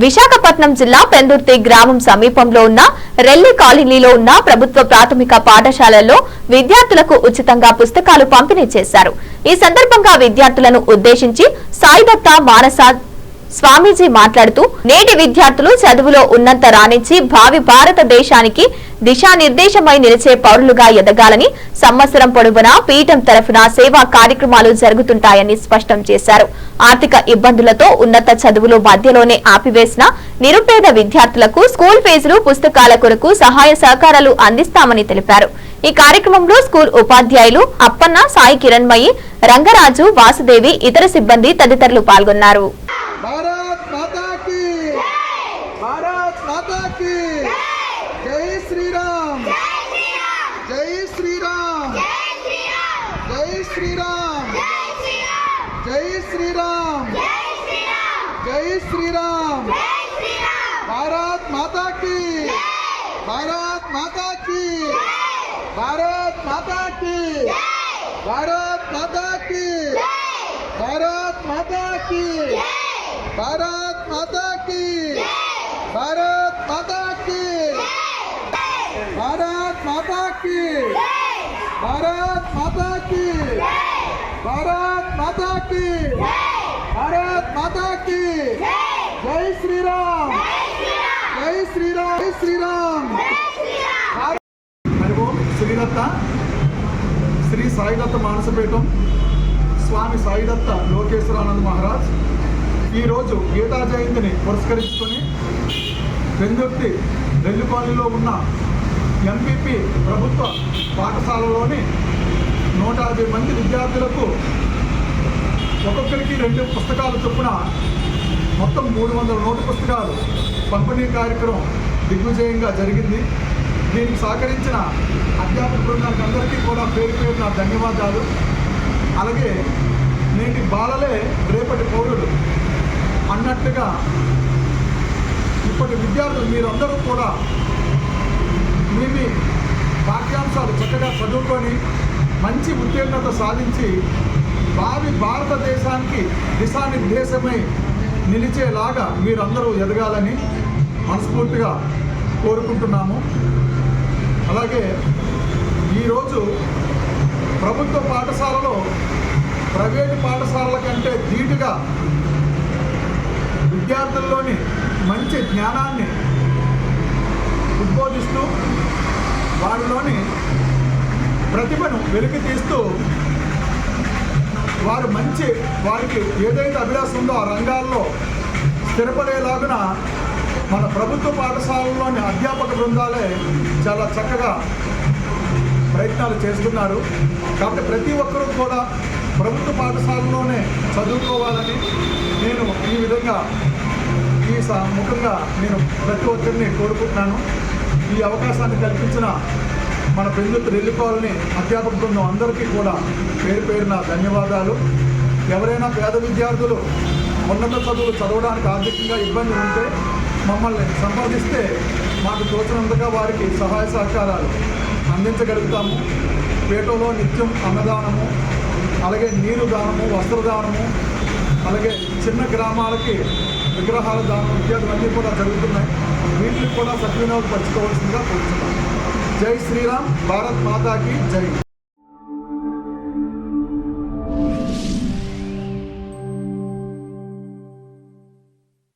విశాఖపట్నం జిల్లా పెందుర్తి గ్రామం సమీపంలో ఉన్న రెల్లి కాలనీలో ఉన్న ప్రభుత్వ ప్రాథమిక పాఠశాలల్లో విద్యార్థులకు ఉచితంగా పుస్తకాలు పంపిణీ చేశారు. ఈ సందర్భంగా విద్యార్థులను ఉద్దేశించి సాయిదత్త మానస స్వామీజీ మాట్లాడుతూ నేటి విద్యార్థులు చదువులో ఉన్నంత రాణించి భావి భారతదేశానికి దిశానిర్దేశమై నిలిచే పౌరులుగా ఎదగాలని సంవత్సరం పొడవునా పీఠం తరఫున సేవా కార్యక్రమాలు జరుగుతుంటాయని స్పష్టం చేశారు. ఆర్థిక ఇబ్బందులతో ఉన్నత చదువులు మధ్యలోనే ఆపివేసిన నిరుపేద విద్యార్థులకు స్కూల్ ఫీజులు పుస్తకాల కొరకు సహాయ సహకారాలు అందిస్తామని తెలిపారు. ఈ కార్యక్రమంలో స్కూల్ ఉపాధ్యాయులు అప్పన్న సాయి కిరణ్మయి రంగరాజు వాసుదేవి ఇతర సిబ్బంది తదితరులు పాల్గొన్నారు. माता की जय श्री राम जय श्री राम जय श्री राम जय श्री राम जय श्री राम भारत माता की भारत माता की भारत माता की भारत माता की भारत माता की भारत माता की భారత్ మాతాకి భారత్ మాతాకి భారత్ మాతాకి భారత్ మాతాకి భారత్ మాతాకి జై శ్రీరామ్ జై శ్రీరామ్ జై శ్రీరామ్ శ్రీదత్త శ్రీ సాయిదత్త మానసపీఠం స్వామి సాయిదత్త లోకేశ్వరానంద్ మహారాజ్ ఈరోజు గీతా జయంతిని పురస్కరించుకొని పెందుర్తి నెల్లిపాలిలో ఉన్న ఎంపీపీ ప్రభుత్వ పాఠశాలలోని నూట యాభై మంది విద్యార్థులకు ఒక్కొక్కరికి రెండు పుస్తకాలు చొప్పున మొత్తం మూడు వందల నోటు పుస్తకాలు పంపిణీ కార్యక్రమం దిగ్విజయంగా జరిగింది. దీనికి సహకరించిన అధ్యాపక బృందానికి అందరికీ కూడా పేరు పేరు నా ధన్యవాదాలు. అలాగే నేటి బాలలే రేపటి పౌరులు అన్నట్టుగా కొన్ని విద్యార్థులు మీరందరూ కూడా మీ మీ పాఠ్యాంశాలు చక్కగా చదువుకొని మంచి ఉత్తీర్ణత సాధించి భావి భారతదేశానికి దిశానిర్దేశమై నిలిచేలాగా మీరందరూ ఎదగాలని మనస్ఫూర్తిగా కోరుకుంటున్నాము. అలాగే ఈరోజు ప్రభుత్వ పాఠశాలలో ప్రైవేటు పాఠశాలల కంటే ధీటుగా విద్యార్థుల్లోని మంచి జ్ఞానాన్ని ఉద్బోధిస్తూ వారిలోని ప్రతిభను వెలికి తీస్తూ వారు మంచి వారికి ఏదైతే అభిలాష ఉందో ఆ రంగాల్లో స్థిరపడేలాగున మన ప్రభుత్వ పాఠశాలలోని అధ్యాపక బృందాలే చాలా చక్కగా ప్రయత్నాలు చేస్తున్నారు కాబట్టి ప్రతి ఒక్కరూ కూడా ప్రభుత్వ పాఠశాలలోనే చదువుకోవాలని నేను ఈ విధంగా ఈ ముఖంగా నేను ప్రతి ఒక్కరిని కోరుకుంటున్నాను. ఈ అవకాశాన్ని కల్పించిన మన పెందుతు రెల్లికోవాలని అధ్యాపక బృందం అందరికీ కూడా పేరు పేరున ధన్యవాదాలు. ఎవరైనా పేద విద్యార్థులు ఉన్నత చదువులు చదవడానికి ఆర్థికంగా ఇబ్బంది ఉంటే మమ్మల్ని సంప్రదిస్తే మాకు తోచినంతగా వారికి సహాయ సహకారాలు అందించగలుగుతాము. పేటలో నిత్యం అన్నదానము అలాగే నీరు దానము వస్త్రదానము అలాగే చిన్న గ్రామాలకి విగ్రహాల దానం ఇత్యాదులన్నీ కూడా జరుగుతున్నాయి. వీటిని కూడా సద్వినియోగపరచుకోవాల్సిందిగా కోరుతున్నాను జై శ్రీరామ్ భారత్ మాతాకి జై.